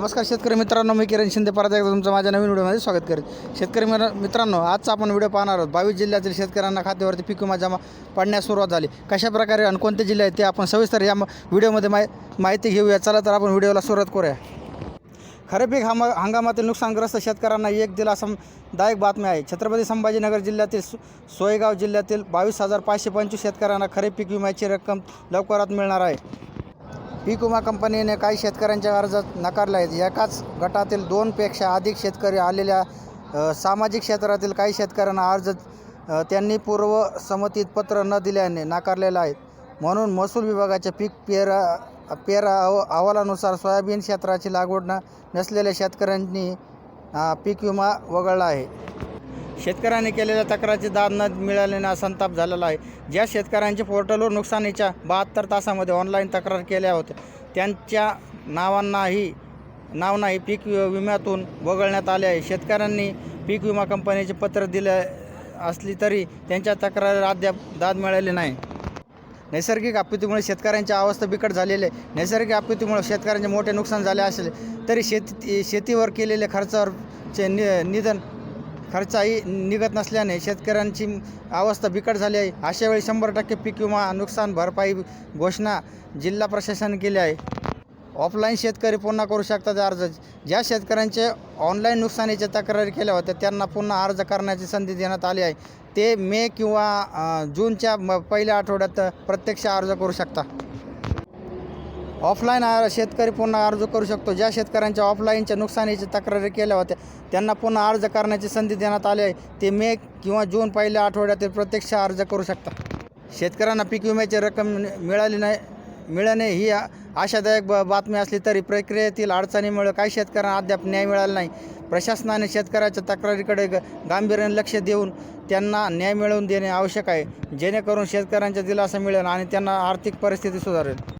नमस्कार शेतकरी मित्रांनो मी किरण शिंदे परत एकदा तुमचं माझ्या नवीन व्हिडिओमध्ये स्वागत करेन. शेतकरी मित्र- मित्रांनो आजचा आपण व्हिडिओ पाहणार आहोत. बावीस जिल्ह्यातील शेतकऱ्यांना खात्यावरती पीक विमा जमा पाडण्यास सुरुवात झाली. कशाप्रकारे आणि कोणते जिल्हे आहेत ते आपण सविस्तर या व्हिडिओमध्ये माहि माहिती घेऊया. चला तर आपण व्हिडिओला सुरुवात करूया. खरीप पीक हंगा हंगामातील नुकसानग्रस्त शेतकऱ्यांना एक दिलासादायक बातमी आहे. छत्रपती संभाजीनगर जिल्ह्यातील सो- सोयगाव जिल्ह्यातील बावीस हजार पाचशे पंचवीस शेतकऱ्यांना खरीप पीक विम्याची रक्कम लवकरात मिळणार आहे. पीक विमा कंपनीने काही शेतकऱ्यांच्या अर्ज नकारले आहेत. एकाच गटातील दोनपेक्षा अधिक शेतकरी आलेल्या सामाजिक क्षेत्रातील काही शेतकऱ्यांना अर्ज त्यांनी पूर्व संमतीत पत्र न दिल्याने नाकारलेला आहे. म्हणून महसूल विभागाच्या पीक पेरा पेरा अव अहवालानुसार सोयाबीन क्षेत्राची लागवड न नसलेल्या शेतकऱ्यांनी पीक विमा वगळला आहे. शेतकऱ्यांनी केलेल्या तक्रारीची दाद न मिळाल्याने संताप झालेला आहे. ज्या शेतकऱ्यांचे पोर्टलवर नुकसानीच्या बहात्तर तासामध्ये ऑनलाईन तक्रार केल्या होत्या त्यांच्या नावांनाही नाव नाही पीक वि- विम्यातून वगळण्यात आले आहे. शेतकऱ्यांनी पीक विमा कंपनीचे पत्र दिले असली तरी त्यांच्या तक्रारीला अद्याप दाद मिळाली नाही. नैसर्गिक आपत्तीमुळे शेतकऱ्यांची अवस्था बिकट झालेली आहे. नैसर्गिक आपत्तीमुळे शेतकऱ्यांचे मोठे नुकसान झाले असले तरी शेती शेतीवर केलेल्या खर्चावरचे नि निधन खर्चही निघत नसल्याने शेतकऱ्यांची अवस्था बिकट झाली आहे. अशा वेळी शंभर टक्के पीक विमा नुकसान भरपाई घोषणा जिल्हा प्रशासनाने केली आहे. ऑफलाईन शेतकरी पुन्हा करू शकतात अर्ज. ज्या शेतकऱ्यांचे ऑनलाईन नुकसानीच्या तक्रारी केल्या होत्या त्यांना पुन्हा अर्ज करण्याची संधी देण्यात आली आहे. ते मे किंवा जूनच्या म पहिल्या आठवड्यात प्रत्यक्ष अर्ज करू शकता. ऑफलाईन आ- शेतकरी पुन्हा अर्ज करू शकतो. ज्या शेतकऱ्यांच्या ऑफलाईनच्या नुकसानीच्या तक्रारी केल्या होत्या त्यांना पुन्हा अर्ज करण्याची संधी देण्यात आली आहे. ते मे किंवा जून पहिल्या आठवड्यातील प्रत्यक्ष अर्ज करू शकतात. शेतकऱ्यांना पीक विम्याची रक्कम मिळाली नाही मिळणे ही आशादायक ब बातमी असली तरी प्रक्रियेतील अडचणीमुळे काही शेतकऱ्यांना अद्याप न्याय मिळाला नाही. प्रशासनाने शेतकऱ्याच्या तक्रारीकडे ग गांभीर्याने लक्ष देऊन त्यांना न्याय मिळवून देणे आवश्यक आहे. जेणेकरून शेतकऱ्यांचा दिलासा मिळेल आणि त्यांना आर्थिक परिस्थिती सुधारेल.